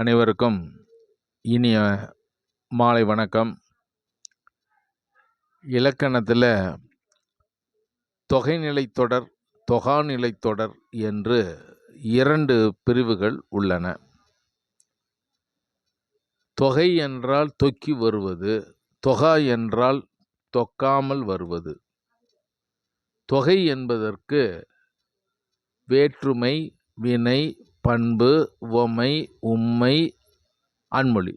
அனைவருக்கும் இனிய மாலை வணக்கம். இலக்கணத்தில் தொகைநிலைத்தொடர் தொகாநிலைத் தொடர் என்று இரண்டு பிரிவுகள் உள்ளன. தொகை என்றால் தொக்கி வருவது தொகா என்றால் தொக்காமல் வருவது. தொகை என்பதற்கு வேற்றுமை வினை பண்பு உவமை உம்மை அன்மொழி.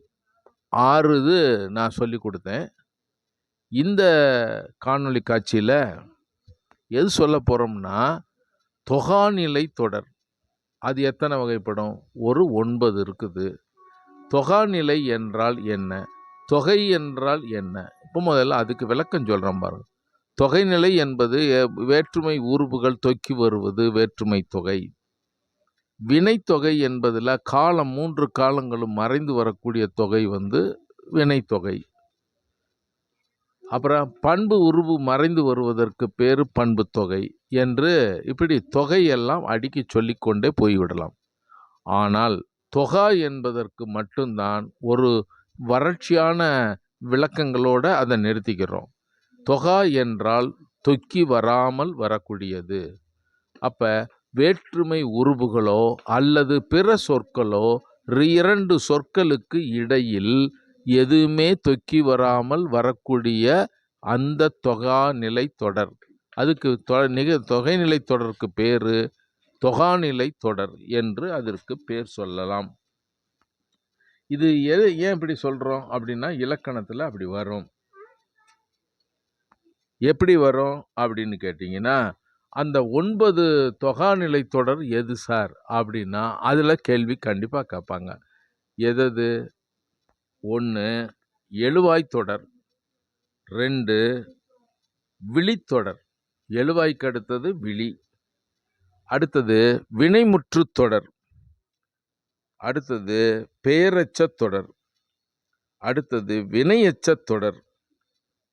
ஆறு இது நான் சொல்லி கொடுத்தேன். இந்த காணொளி காட்சியில் எது சொல்ல போகிறோம்னா தொகாநிலை தொடர். அது எத்தனை வகைப்படும்? ஒரு ஒன்பது இருக்குது. தொகாநிலை என்றால் என்ன? தொகை என்றால் என்ன? இப்போ முதல்ல அதுக்கு விளக்கம் சொல்கிறோம் பாருங்கள் தொகைநிலை என்பது வேற்றுமை உறுப்புகள் தொக்கி வருவது வேற்றுமை தொகை. வினைத்தொகை என்பதில் காலம் மூன்று காலங்களும் மறைந்து வரக்கூடிய தொகை வந்து வினைத்தொகை. அப்புறம் பண்பு உருவு மறைந்து வருவதற்கு பேர் பண்பு தொகை என்று இப்படி தொகையெல்லாம் அடுக்கி சொல்லிக்கொண்டே போய்விடலாம். ஆனால் தொகா என்பதற்கு மட்டும்தான் ஒரு வறட்சியான விளக்கங்களோடு அதை நிறுத்திக்கிறோம். தொகா என்றால் தொக்கி வராமல் வரக்கூடியது. அப்போ வேற்றுமை உருபுகளோ அல்லது பிற சொற்களோ இரண்டு சொற்களுக்கு இடையில் எதுவுமே தொக்கி வராமல் வரக்கூடிய அந்த தொகாநிலை தொடர். அதுக்கு தொ நிக தொகைநிலை தொடருக்கு பேர் தொகாநிலை தொடர் என்று அதற்கு பேர் சொல்லலாம். இது எது ஏன் இப்படி சொல்கிறோம் அப்படின்னா இலக்கணத்தில் அப்படி வரும். எப்படி வரும் அப்படின்னு கேட்டிங்கன்னா அந்த ஒன்பது தொகாநிலை தொடர் எது சார்? அப்படின்னா அதில் கேள்வி கண்டிப்பாக கேட்பாங்க. எதது? ஒன்று எழுவாய் தொடர். ரெண்டு விழித்தொடர். எழுவாய்க்கு அடுத்தது விழி. அடுத்தது வினைமுற்றுத் தொடர். அடுத்தது பேரச்சத் தொடர். அடுத்தது வினையச்சத் தொடர்.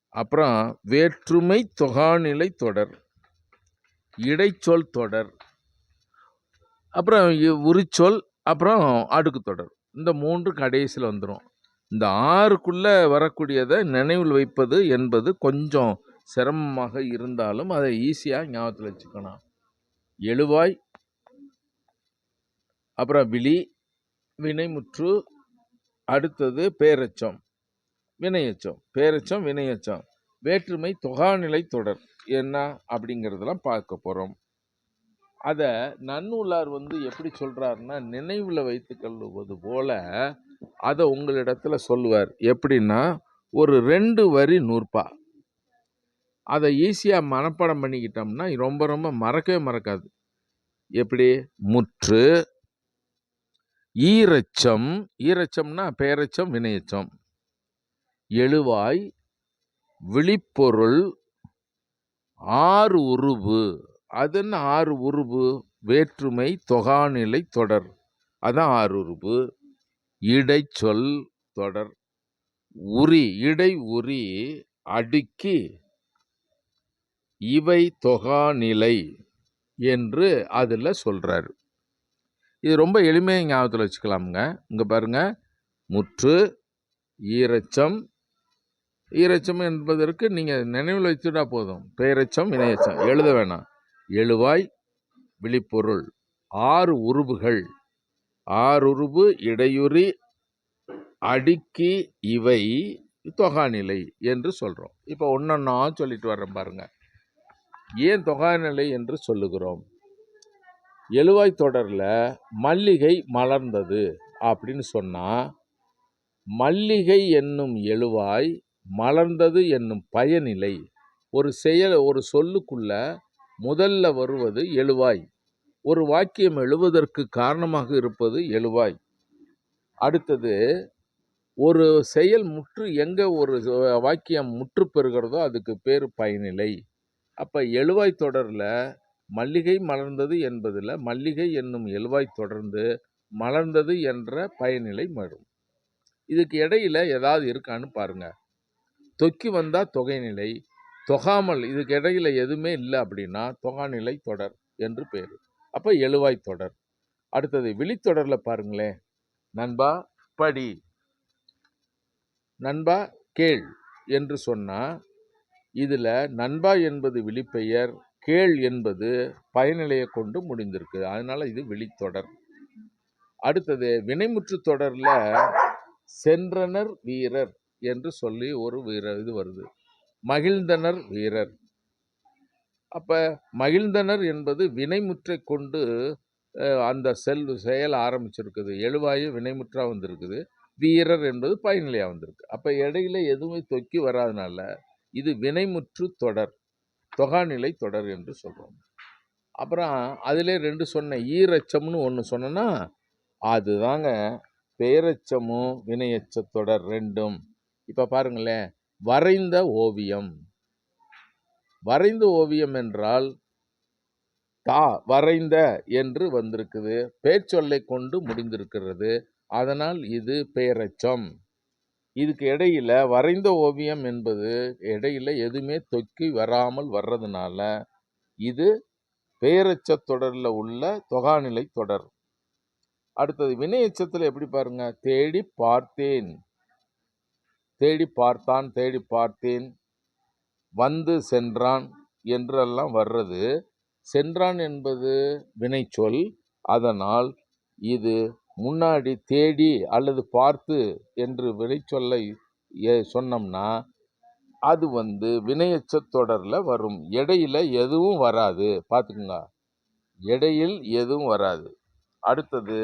அப்புறம் வேற்றுமை தொகாநிலை தொடர். இடைச்சொல் தொடர். அப்புறம் உரிச்சொல் அப்புறம் அடுக்கு தொடர். இந்த மூன்று கடைசியில் வந்துடும் இந்த ஆறுக்குள்ளே வரக்கூடியதை நினைவில் வைப்பது என்பது கொஞ்சம் சிரமமாக இருந்தாலும் அதை ஈஸியாக ஞாபகத்தில் வச்சுக்கணும். எழுவாய் அப்புறம் விழி வினைமுற்று அடுத்தது பேரச்சம் வினையச்சம் பேரச்சம் வினையச்சம் வேற்றுமை தொகாநிலை தொடர். என்ன அப்படிங்கிறதெல்லாம் பார்க்க போகிறோம் அதை நன்னூலார் வந்து எப்படி சொல்கிறாருன்னா நினைவில் வைத்து கொள்ளுவது போல அதை உங்களிடத்தில் சொல்லுவார். எப்படின்னா ஒரு ரெண்டு வரி நூற்பா. அதை ஈஸியாக மனப்பாடம் பண்ணிக்கிட்டோம்னா ரொம்ப ரொம்ப மறக்கவே மறக்காது. எப்படி? முற்று ஈரச்சம் ஈரச்சம்னா பேரச்சம் வினையச்சம். எழுவாய் விழிப்பொருள் ஆறு உருவு அதுன்னு ஆறு உருவு வேற்றுமை தொகாநிலை தொடர். அதான் ஆறு உருவு இடைச்சொல் தொடர். உரி இடை உரி அடுக்கி இவை தொகாநிலை என்று அதில் சொல்கிறார் இது ரொம்ப எளிமையாக ஞாபகத்தில் வச்சுக்கலாமுங்க. இங்கே பாருங்கள் முற்று ஈரச்சம் ஈரச்சம் என்பதற்கு நீங்கள் நினைவில் வச்சுட்டா போதும். பேரச்சம் இணையச்சம். எழுத வேணாம். எழுவாய் விழிப்பொருள். ஆறு உருவுகள். ஆறுருவு இடையுறி அடுக்கி இவை தொகாநிலை என்று சொல்கிறோம் இப்போ ஒன்றொன்னா சொல்லிட்டு வர்றேன் பாருங்கள் ஏன் தொகாநிலை என்று சொல்லுகிறோம்? எழுவாய் தொடரில் மல்லிகை மலர்ந்தது அப்படின்னு சொன்னால் மல்லிகை என்னும் எழுவாய் மலர்ந்தது என்னும் பயனிலை. ஒரு செயல் ஒரு சொல்லுக்குள்ள முதல்ல வருவது எழுவாய். ஒரு வாக்கியம் எழுவதற்கு காரணமாக இருப்பது எழுவாய். அடுத்தது ஒரு செயல் முற்று எங்கே ஒரு வாக்கியம் முற்று பெறுகிறதோ அதுக்கு பேர் பயனிலை. அப்போ எழுவாய் தொடரில் மல்லிகை மலர்ந்தது என்பதில் மல்லிகை என்னும் எழுவாய் தொடர்ந்து மலர்ந்தது என்ற பயனிலை வரும் இதுக்கு இடையில ஏதாவது இருக்கான்னு பாருங்கள் தொக்கி வந்தால் தொகைநிலை தொகாமல் இதுக்கு இடையில் எதுவுமே இல்லை அப்படின்னா தொகாநிலை தொடர் என்று பேர். அப்போ எழுவாய் தொடர். அடுத்தது விழித்தொடரில் பாருங்களேன் நண்பா படி. நண்பா கேள் என்று சொன்னால் இதில் நண்பா என்பது விழிப்பெயர் கேள் என்பது பயனிலையை கொண்டு முடிந்திருக்கு. அதனால் இது விழித்தொடர். அடுத்தது வினைமுற்று தொடரில் சென்றனர் வீரர். என்று சொல்லி ஒரு வீரர் இது வருது. மகிழ்ந்தனர் வீரர். அப்போ மகிழ்ந்தனர் என்பது வினைமுற்றை கொண்டு அந்த செல் செயல் ஆரம்பிச்சிருக்குது. எழுவாயு வினைமுற்றாக வந்திருக்குது. வீரர் என்பது பயனிலையாக வந்திருக்கு. அப்போ இடையில எதுவுமே தொக்கி வராதனால இது வினைமுற்று தொடர் தொகாநிலை தொடர் என்று சொல்கிறோம் அப்புறம் அதிலே ரெண்டு சொன்ன ஈரச்சம்னு ஒன்று சொன்னேன்னா அதுதாங்க பேரச்சமும் வினையச்ச தொடர் ரெண்டும். இப்போ பாருங்களேன் வரைந்த ஓவியம். வரைந்த ஓவியம் என்றால் தா வரைந்த என்று வந்திருக்குது. பேச்சொல்லை கொண்டு முடிந்திருக்கிறது. அதனால் இது பேரச்சம். இதுக்கு இடையில் வரைந்த ஓவியம் என்பது இடையில் எதுவுமே தொக்கி வராமல் வர்றதுனால இது பேரச்ச தொடரில் உள்ள தொகாநிலை தொடர். அடுத்தது வினையச்சத்தில் எப்படி பாருங்க? தேடி பார்த்தேன். தேடி பார்த்தான் தேடி பார்த்தேன். வந்து சென்றான் என்றெல்லாம் வர்றது. சென்றான் என்பது வினைச்சொல் அதனால் இது முன்னாடி தேடி அல்லது பார்த்து என்று வினைச்சொல்லை சொன்னோம்னா அது வந்து வினையச்ச தொடரில் வரும். இடையில எதுவும் வராது. பார்த்துக்குங்க. இடையில் எதுவும் வராது. அடுத்தது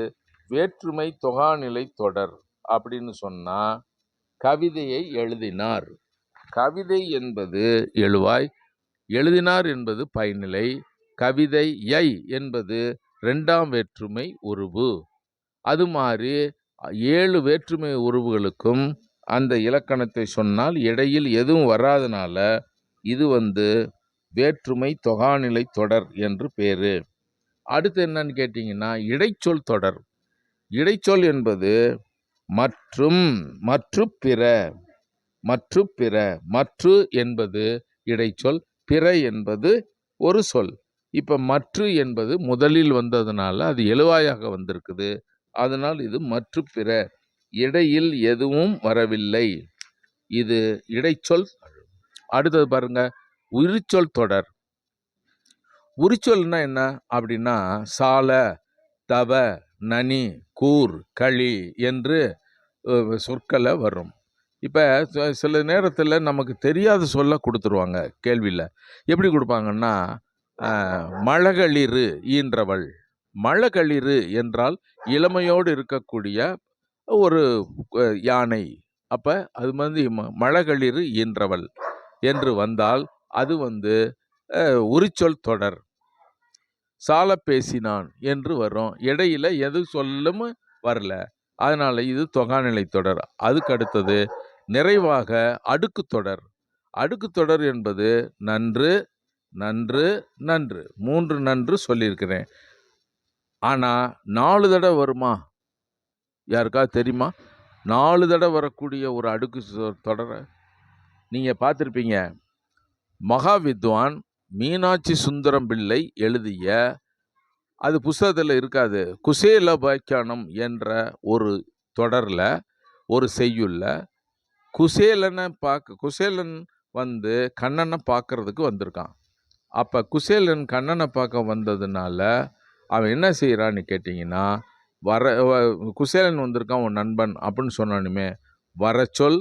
வேற்றுமை தொகாநிலை தொடர் அப்படின்னு சொன்னால் கவிதையை எழுதினார். கவிதை என்பது எழுவாய் எழுதினார் என்பது பயனிலை கவிதை யை என்பது ரெண்டாம் வேற்றுமை உருவு. அது மாதிரி ஏழு வேற்றுமை உருவுகளுக்கும் அந்த இலக்கணத்தை சொன்னால் இடையில் எதுவும் வராதனால இது வந்து வேற்றுமை தொகாநிலை தொடர் என்று பேர் அடுத்து என்னன்னு கேட்டிங்கன்னா இடைச்சொல் தொடர். இடைச்சொல் என்பது மற்றும் மற்று பிற மற்று பிற மற்று என்பது இடைச்சொல் பிற என்பது ஒரு சொல். இப்போ மற்று என்பது முதலில் வந்ததுனால அது எழுவாயாக வந்திருக்குது. அதனால் இது மற்று பிற இடையில் எதுவும் வரவில்லை. இது இடைச்சொல். அடுத்தது பாருங்க உரிச்சொல் தொடர். உரிச்சொல்னா என்ன? அப்படின்னா சால தவ நனி கூர் களி என்று சொற்களை வரும். இப்போ சில நேரத்தில் நமக்கு தெரியாத சொல்ல கொடுத்துருவாங்க கேள்வியில். எப்படி கொடுப்பாங்கன்னா மழகளிறு ஈன்றவள். மழகளிறு என்றால் இளமையோடு இருக்கக்கூடிய ஒரு யானை. அப்போ அது வந்து ம- மழகளிறு ஈன்றவள் என்று வந்தால் அது வந்து உரிச்சொல் தொடர். சால பேசினான் என்று வரும் இடையில எது சொல்லும் வரல. அதனால இது தொகாநிலை தொடர். அதுக்கு அடுத்தது நிறைவாக அடுக்கு தொடர். அடுக்கு தொடர் என்பது நன்று நன்று நன்று. மூன்று நன்று சொல்லியிருக்கிறேன். ஆனால் நாலு தடவை வருமா? யாருக்கா தெரியுமா? நாலு தடவை வரக்கூடிய ஒரு அடுக்கு சொ- தொடரை நீங்கள் பார்த்துருப்பீங்க. மகா வித்வான் மீனாட்சி சுந்தரம் பிள்ளை எழுதிய அது புஸ்தகத்தில் இருக்காது குசேல வியாக்கியானம் என்ற ஒரு தொடரில் ஒரு செய்யுள்ள குசேலனை பார்க்க குசேலன் வந்து கண்ணனை பார்க்கறதுக்கு வந்திருக்கான். அப்போ குசேலன் கண்ணனை பார்க்க வந்ததுனால அவன் என்ன செய்கிறான்னு கேட்டிங்கன்னா வர வ- குசேலன் வந்திருக்கான் உன் நண்பன் அப்படின்னு சொன்னானுமே வரச்சொல்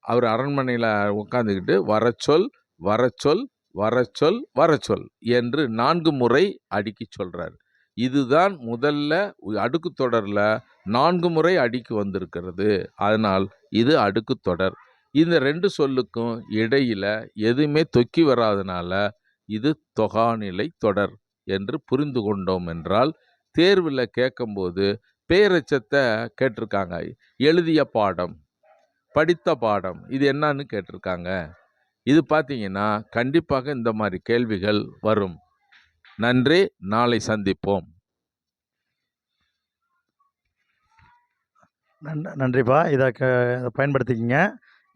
அவர் அரண்மனையில் உட்காந்துக்கிட்டு வரச்சொல் வரச்சொல் வரச்சொல் வரச்சொல் என்று நான்கு முறை அடுக்கி சொல்கிறார் இதுதான் முதல்ல அடுக்கு தொடரில் நான்கு முறை அடுக்கி வந்திருக்கிறது. அதனால் இது அடுக்கு தொடர். இந்த ரெண்டு சொல்லுக்கும் இடையில் எதுவுமே தொக்கி வராதனால இது தொகாநிலை தொடர் என்று புரிந்து கொண்டோம் என்றால் தேர்வில் கேட்கும்போது பேரச்சத்தை கேட்டிருக்காங்க. எழுதிய பாடம் படித்த பாடம் இது என்னன்னு கேட்டிருக்காங்க. இது பார்த்தீங்கன்னா கண்டிப்பாக இந்த மாதிரி கேள்விகள் வரும். நன்றி. நாளை சந்திப்போம். நன் நன்றிப்பா. இதை க இதை பயன்படுத்திக்கிங்க.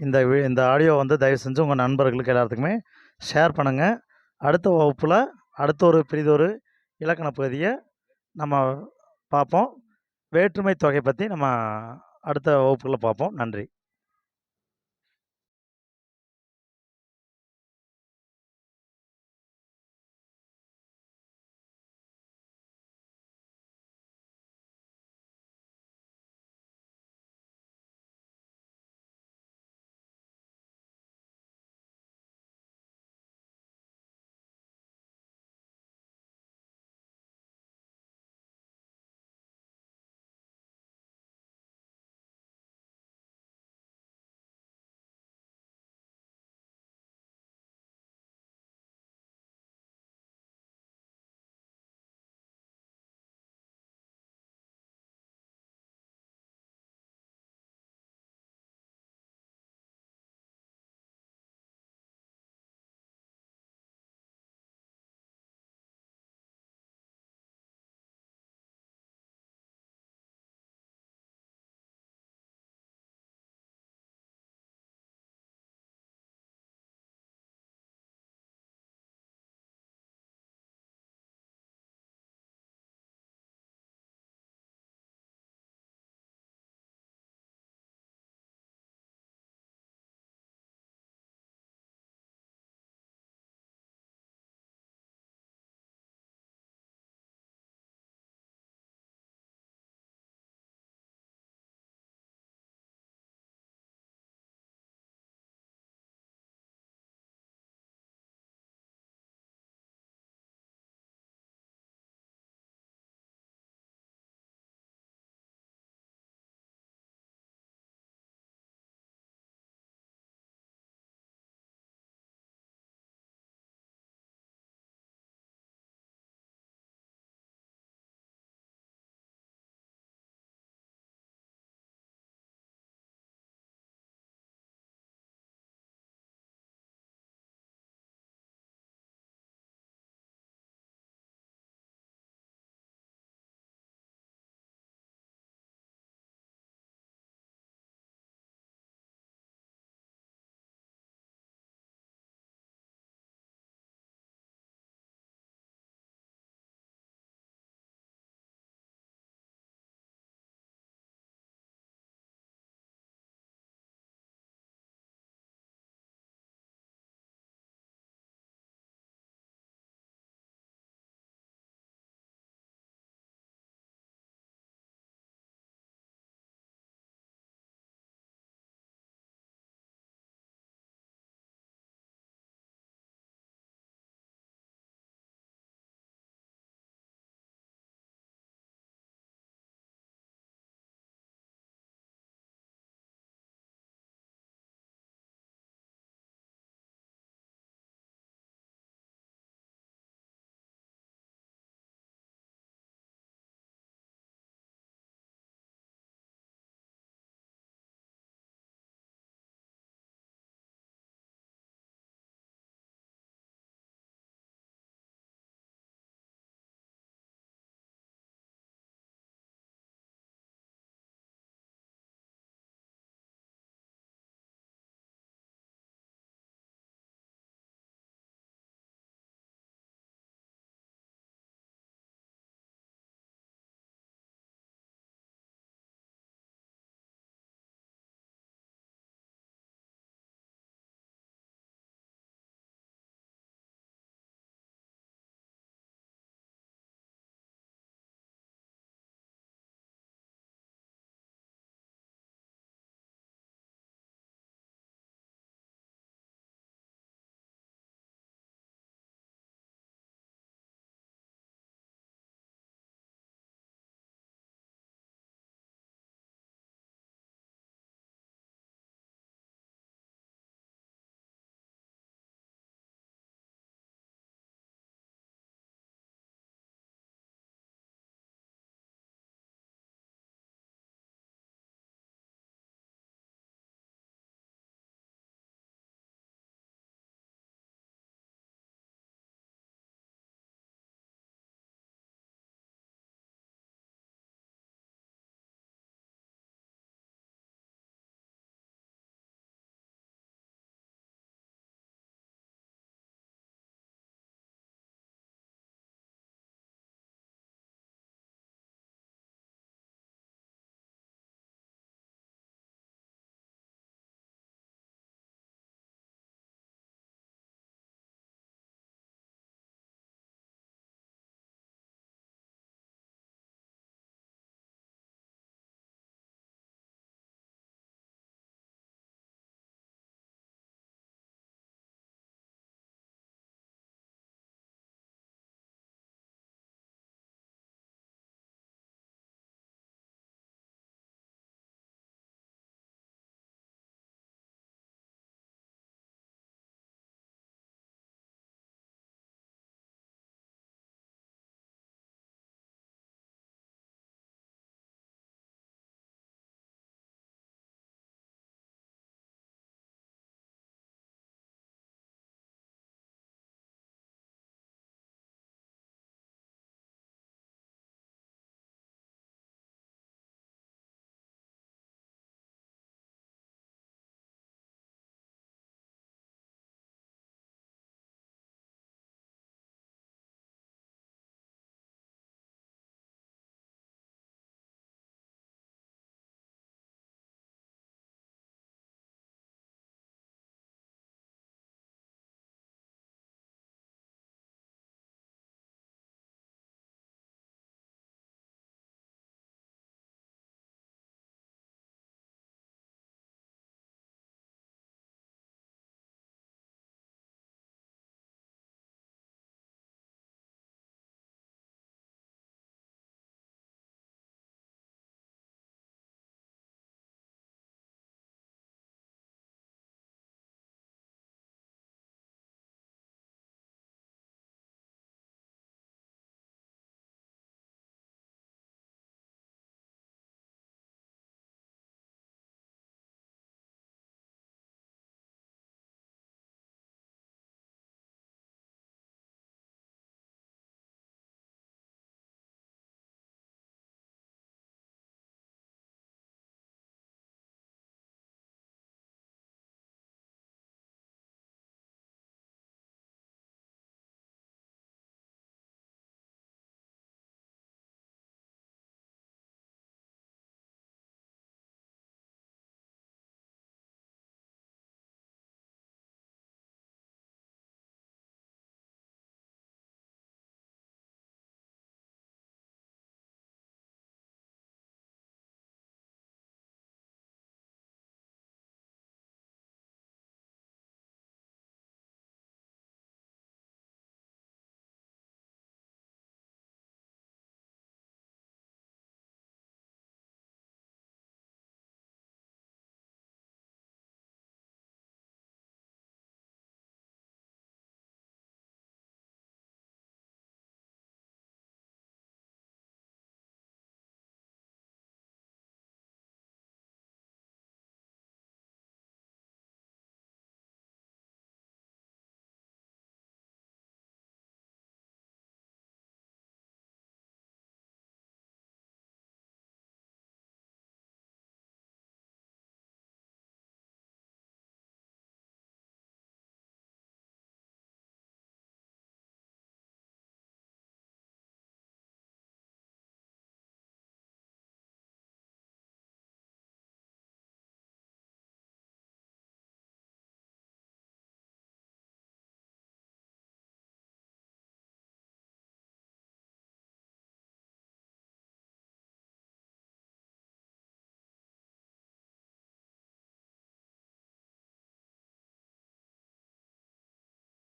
இந்த இந்த ஆடியோ வந்து தயவு செஞ்சு உங்கள் நண்பர்களுக்கு எல்லாத்துக்குமே ஷேர் பண்ணுங்கள் அடுத்த வகுப்பில் அடுத்த ஒரு பெரிதொரு இலக்கண பகுதியை நம்ம பார்ப்போம் வேற்றுமை தொகை பற்றி நம்ம அடுத்த வகுப்புகளில் பார்ப்போம் நன்றி.